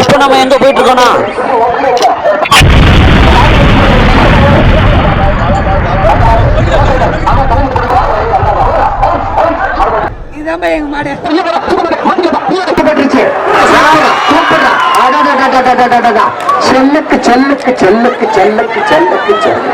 இப்போ நம்ம எங்க போயிட்டு இருக்கோம்னா இதாம்பா எங்க மாடு செல்லுக்கு செல்லுக்கு செல்லுக்கு செல்லுக்கு செல்லுக்கு செல்லு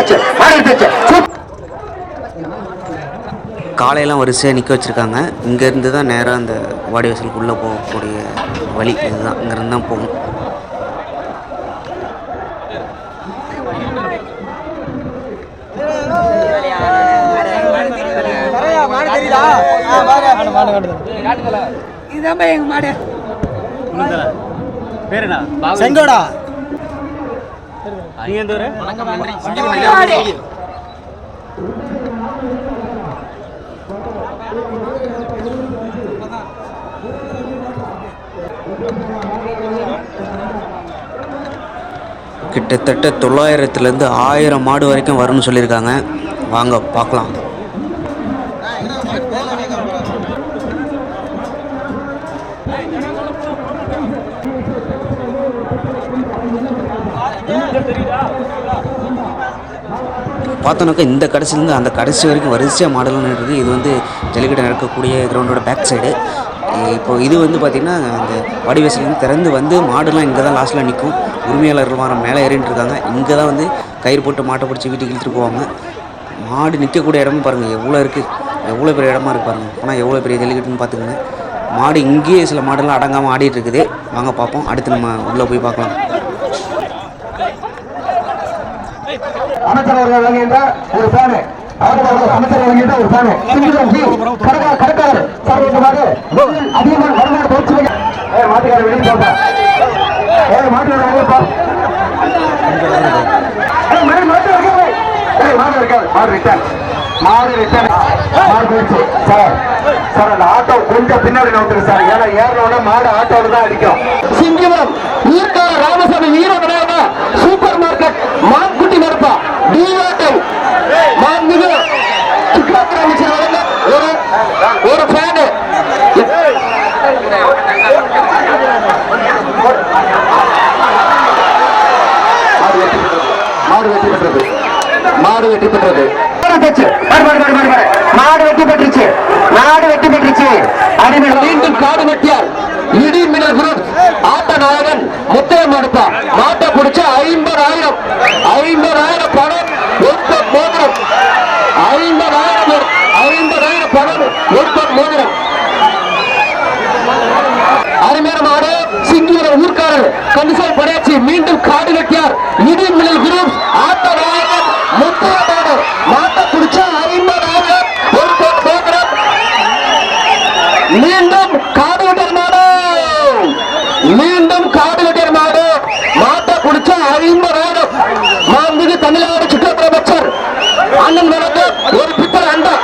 மாடு. சூப்பர். காலையெல்லாம் வரிசையாக நிற்க வச்சுருக்காங்க. இங்கேருந்து தான் நேராக அந்த வாடி வாசலுக்குள்ளே போகக்கூடிய வழி இதுதான். இங்கேருந்து தான் போகும் இதாம்பா எங்க மாடு. செங்கோடா. மாடு. கிட்டத்தட்ட தொள்ளாயிரத்துலேருந்து ஆயிரம் மாடு வரைக்கும் வரும்னு சொல்லியிருக்காங்க. வாங்க பார்க்கலாம். பார்த்தோன்னாக்கா இந்த கடைசிலேருந்து அந்த கடைசி வரைக்கும் வரிசையாக மாடலாம் இருக்குது இது வந்து ஜல்லிக்கட்டு நடக்கக்கூடிய கிரவுண்டோட பேக் சைடு இப்போ இது வந்து பார்த்திங்கன்னா அந்த வடிவேசிலேருந்து திறந்து வந்து மாடுலாம் இங்கே தான் லாஸ்ட்டில் நிற்கும் உரிமையாளர்கள் வாரம் மேலே ஏறிட்டு இருக்காங்க. இங்கே தான் வந்து கயிறு போட்டு மாட்டை பிடிச்சி வீட்டுக்கு இழுத்துட்டு போவாங்க. மாடு நிற்கக்கூடிய இடமும் பாருங்கள் எவ்வளோ இருக்குது எவ்வளோ பெரிய இடமா இருக்கு பாருங்கள் ஆனால் எவ்வளோ பெரிய ஜல்லிக்கட்டுன்னு பார்த்துக்கோங்க மாடு இங்கேயே சில மாடெல்லாம் அடங்காமல் ஆடிட்டு இருக்குது. வாங்க பார்ப்போம் அடுத்து நம்ம உள்ளே போய் பார்க்கலாம் அமைச்சர் அவர்கள் வழங்குகின்ற ஒரு பேனு. அமைச்சர் வழங்குகின்ற ஒரு பேனு. கடற்காரர் சார்பாக அதிகமான வருமான பயிற்சி ஏ மாட்டுக்கார வெளியே போட்டா ஏ மாட்டுக்கார வெளியே மாடு இருக்காது மாடு ரிட்டர்ன் மாடு ரிட்டர்ன் மாடு போயிடுச்சு. சார் சார் அந்த ஆட்டோ கொஞ்சம் பின்னாடி நோட்டுரு சார். ஏன்னா ஏறணும்னா மாடு ஆட்டோல தான் அடிக்கும். சிங்கிவரம் ஈர்க்கார ராமசாமி வீர விநாயகா சூப்பர் மார்க்கெட் மான்குட்டி மரப்பா டிவாட்டம் மாண்புமிகு சுற்றுலாத்துறை அமைச்சர் வழங்க ஒரு ஒரு ஃபேனு மாடு வெற்றி பெற்றது மாடு வெற்றி பெற்றது மாடு வெற்றி பெற்றுச்சு. மாடு வெற்றி பெற்றுச்சு. அடிமையில் மீண்டும் காடு வெட்டியார் இடி மின்னல் குரூப் ஆட்ட நாயகன் முத்தைய மடுப்பா மாட்டை பிடிச்ச ஐம்பதாயிரம் ஐம்பதாயிரம் பணம் ஒருத்தர் மோதிரம் ஐம்பதாயிரம் ஒரு- ஐம்பதாயிரம் பணம் ஒருத்தர் மோதிரம் அருமையான மாடு சிங்கிவரம் ஊர்க்காரர் கண்டிசல் படையாச்சி மீண்டும் காடு வெட்டியார் இடி மின்னல் குரூப் ஆட்ட நாயகன் முத்தைய மாடு மாட்டை பிடிச்ச ஐம்பதாயிரம் ஒருத்தர் மோதிரம் மீண்டும் காடு வெட்டியர் மாடு மீண்டும் காடு வெட்டியர் மாடு மாட்டை குடிச்ச ஐம்பதாயிரம் மாண்புமிகு தமிழ்நாடு சுற்றுலா அமைச்சர் அண்ணன் வழக்கு ஒரு பித்தளை அண்டா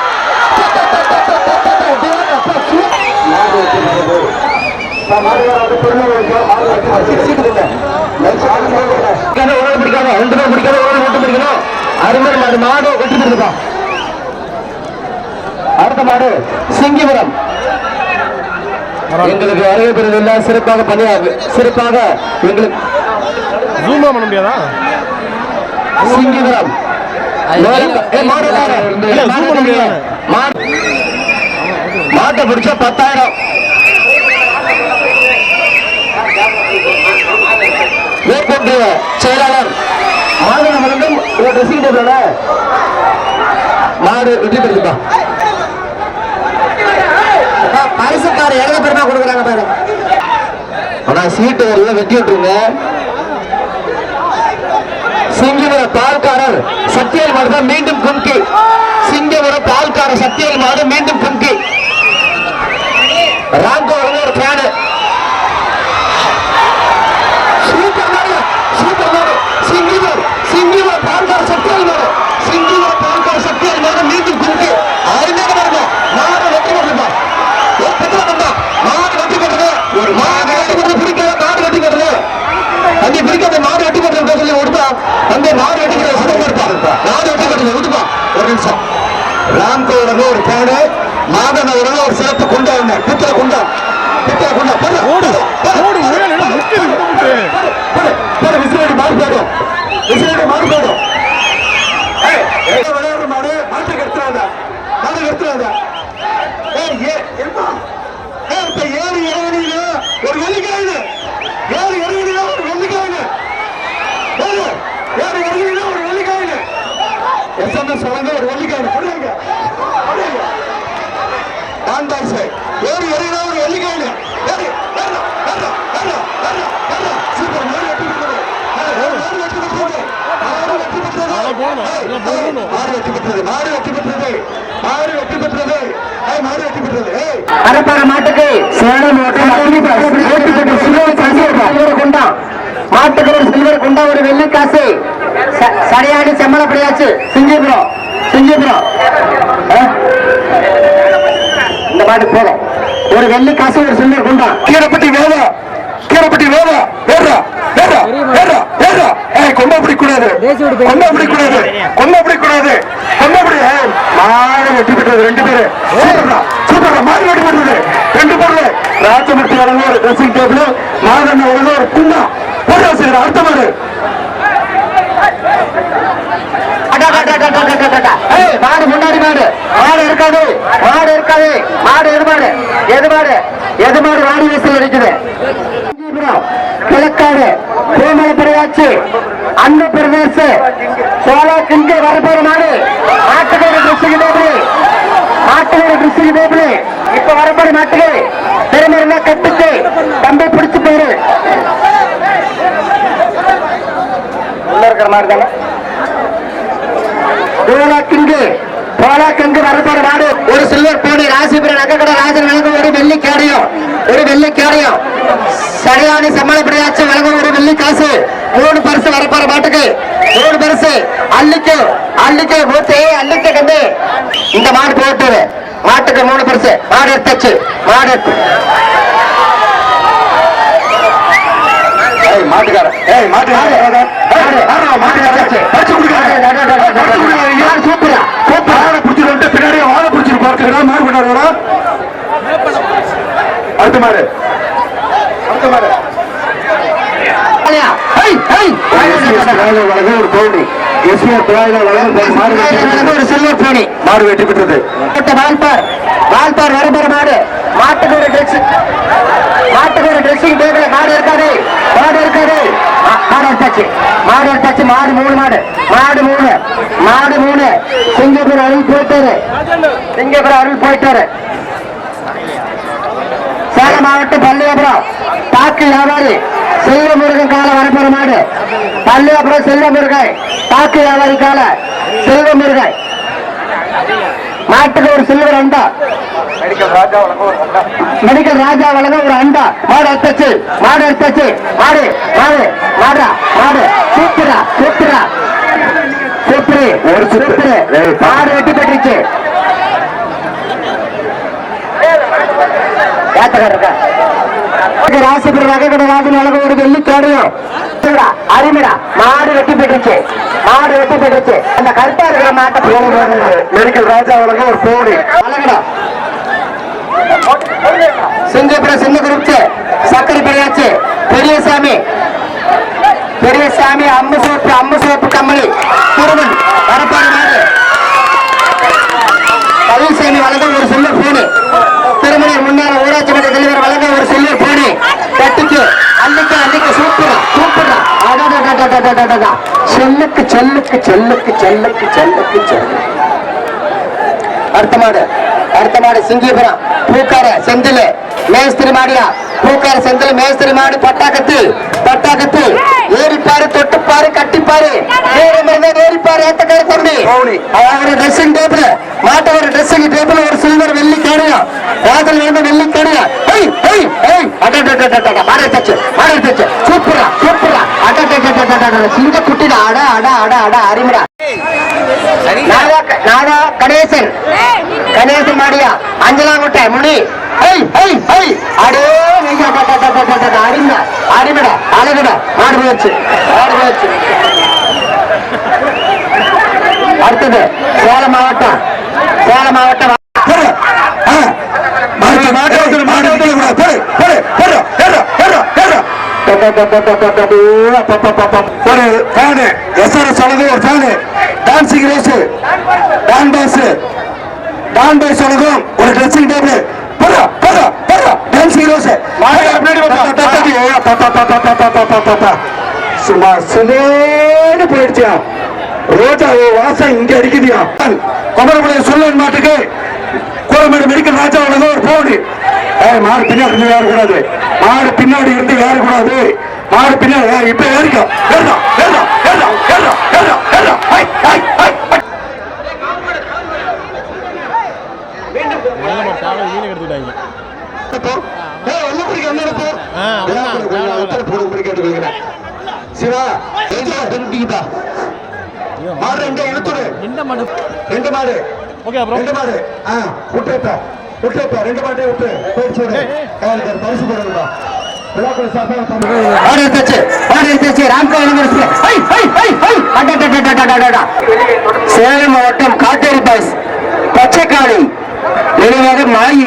அடுத்த மாடு சிங்கிபுரம். எங்களுக்கு வருகை பெறுவதில்லை சிறப்பாக பணியாக சிறப்பாக எங்களுக்கு ஜூமா பண்ண முடியாதா? சிங்கிபுரம். மாட்டை பிடிச்ச பத்தாயிரம். மேற்கொண்டு செயலாளர் மாநில மருந்தும் ட்ரெஸ்ஸிங் டேபிள மாடு வெற்றி பெற்றுப்பா பரிசுக்கார எங்க பெருமா கொடுக்குறாங்க பாரு ஆனா சீட்டு எல்லாம் வெட்டி விட்டுருங்க. சத்தியல் மாடு மீண்டும் கும்கி. சிங்கவர பால்கார சத்தியல் மாடு மீண்டும் கும்கி. ராங்கோ ராம்கோ அவர்கள் ஒரு பேடு மாதன் அவர்கள் ஒரு சிறப்பு கொண்டாடுங்க பித்தல கொண்டா? பித்தல கொண்டா? ஓடு ஓடு விசிலடி மாறுபாடும் விசிலடி மாறுபாடும் என்ன சொல்லுங்க ஒரு வெள்ளிக்காய் கொடுங்க நான் தான் சார். வேறு எறிகிறா ஒரு வெள்ளிக்காய் சூப்பர். மூணு வெற்றி அரப்பர மாட்டுக்கு சேலம் மாட்டுக்கு சில்வர் சில்வர் குண்டா. ஒரு வெள்ளி சரியாடி செம்மலப்படியாச்சு. சிங்கிபுரம் சிங்கிபுரம் ஆ? இந்த மாட்டு போதும். ஒரு வெள்ளி காசு ஒரு சில்வர் குண்டா. கீரப்பட்டி வேதா கீரப்பட்டி வேதா வேறா வேறா வேறா வேறா. ஏய் கொண்டா பிடி கூடாது. கொண்டா பிடி கூடாது. கொண்டா பிடி கூடாது. கொண்டா பிடி மாடு வெட்டி பெற்றது ரெண்டு பேரு. சூப்பர்டா சூப்பர்டா. மாடு வெட்டி பெற்றது. ரெண்டு பேரு. ராஜமூர்த்தி வழங்க ஒரு ட்ரெஸ்ஸிங் டேபிள் மாதண்ண வழங்க ஒரு குண்டா சார் அடுத்த எதுபாடு எதுபாடு எதுமாடு? எதுமாடு வாடி வீசல் இருக்குது கிழக்காடு திருமலை பெரியாச்சி அன்ன பிரதேச சோழா கிண்டி வரப்போற மாடு ஆட்டுக்கோடு கிருஷ்ணகி தேவலி ஆட்டுக்கோடு கிருஷ்ணகி தேவலி இப்ப வரப்போற மாட்டுக்கு திருமண கட்டுக்கு தம்பி பிடிச்சு போயிரு. உள்ள இருக்கிற மாதிரி தானே? கிண்டி கோலா போலாக்கிங்கு வரப்போற நாடு ஒரு சில்வர் போனி ராசிபுரம் நகக்கட ராஜன் வழங்கும் ஒரு வெள்ளி கேடையும் ஒரு வெள்ளி கேடயம் சரியானி சம்மளப்படியாச்சு வழங்கும் ஒரு வெள்ளி காசு மூணு பரிசு வரப்போற மாட்டுக்கு மூணு பரிசு அள்ளிக்கு அள்ளிக்கு மூத்தி அள்ளிக்கு கண்டு இந்த மாடு போட்டு மாட்டுக்கு மூணு பரிசு மாடு எடுத்தாச்சு மாடு எடுத்து ஏய் ஏய் மாட்டுக்காரன் மாட்டுக்காரன் மாட்டுக்காரன் கொடுக்காத சூப்பரா சூப்பரா வாழை பிடிச்சிட்டு வந்து பின்னாடி வாழை பிடிச்சிட்டு பார்த்துக்கிறா மாறு பண்ணாருடா அடுத்த அடுத்த ஒரு பவுனி எஸ்பிஆர் ஒரு சில்வர் மாடு பெற்றது. வால்பார் வால்பார் மாடு. மாட்டுக்கு ஒரு ட்ரெஸ் மாட்டுக்கு ஒரு ட்ரெஸ்ஸிங் டேபிள் மாடு இருக்காது. மாடு இருக்காது. மாடு எடுத்தாச்சு மாடு எடுத்தாச்சு மாடு மூணு மாடு. மாடு மூணு. மாடு மூணு. சிங்கப்பூர் அருள் போயிட்டாரு. சிங்கப்பூர் அருள் போயிட்டாரு. சேலம் மாவட்டம் பள்ளியாபுரம். பாக்கு வியாபாரி செல்வமுருகன் கால வரப்போற மாடு பள்ளியாபுரம் செல்வமுருகன் பாக்கு வியாபாரி கால செல்வமுருகன். மாட்டுக்கு ஒரு சில்வர் அண்டா. மெடிக்கல் ராஜா வழங்க ஒரு அண்டா. மாடு எடுத்தாச்சு மாடு எடுத்தாச்சு மாடு மாடு மாடா மாடு. சூப்பரா சூப்பரா. சூப்பரு ஒரு. சூப்பரு. மாடு வெட்டி பெற்றுச்சு. ஏத்தக்கார இருக்கா ராசிபுரம் நகைக்கடை ராஜன் வழங்க ஒரு வெள்ளி கேடையும் அருமைடா. மாடு வெட்டி பெற்றுச்சு மாடு வெட்டி பெற்றுச்சு அந்த கருப்பா இருக்கிற மாட்டை மெடிக்கல் ராஜா வழங்க ஒரு பவுனி அழகடா சிங்கப்புரம் சின்ன குரூப்ஸ் சக்கரை பெரியாச்சு. பெரியசாமி. பெரியசாமி அம்மு சோப்பு அம்மு சோப்பு கம்மலி. திருமன் செல்லுக்கு செல்லுக்கு செல்லுக்கு செல்லுக்கு செல்லுக்கு செல்லுக்கு. அடுத்த மாடு அடுத்த மாடு சிங்கிபுரம். பூக்கார செந்தில் மேஸ்திரி மாடியா பூக்கார செந்தில் மேஸ்திரி மாடு பட்டாக்கத்து பட்டாக்கத்து. ஏறிப்பாரு தொட்டுப்பாரு கட்டிப்பாரு. ஏறிப்பாரு ஏத்தக்கார தம்பி. அவங்க ட்ரெஸ்ஸிங் டேபிள் மாட்ட ஒரு ட்ரெஸ்ஸிங் டேபிள் ஒரு சில்வர் வெள்ளி கேடையும். ராஜல் வந்து வெள்ளி தச்சு சூப்பரா சூப்பரா சிங்க குட்டிடா. அட அட அட அட அருமைடா. நாதா கணேசன். கணேசன் மாடியா. அஞ்சலா அஞ்சலாங்குட்டை முனி. ஐய் ஐய் ஐய் அடே நீங்க அருமை அருமைடா. அழகுடா. மாடு போச்சு மாடு போச்சு அடுத்தது சேலம் மாவட்டம். சேலம் மாவட்டம் மாட்டு மாட்டு ஒரு ஃபேனு எஸ்ஆர்எஸ் சொன்னது ஒரு fan dancing race don boss don boss சொன்னதும் ஒரு ட்ரெஸ்ஸிங் டேபிள் பரா பரா பரா டான்சிங் ரேஸ் சும்மா சுமேன்னு போயிடுச்சியா ரோஜா வாசம் இங்க அடிக்குதியா குமரமலை சொல்லன் மாட்டுக்கு கோலமேடு மெடிக்கல் ராஜா உலகம் ஒரு ஏய் மாடு பின்னாடி ஏறக்கூடாது மாடு பின்னாடி இருந்து ஏறக்கூடாது மாடு பின்னாடி இப்ப ஏறிக்கோ. ஏறா ஏறா ஏறா ஏறா ஏறா ஏறா ஐ ஐ ஐ சிவா மாடு எங்க இழுத்துடு. ரெண்டு மாடு? ரெண்டு மாடு. ஓகே ரெண்டு மாடு. ஆ விட்டுட்டா விட்டுப்பா ரெண்டு மாட்டையும் விட்டு பயிற்சி அவருக்கு பரிசு கொடுங்கப்பா சேலம் மாவட்டம் காட்டேரி பாய்ஸ் பச்சைக்காளி நினைவாக மாயி.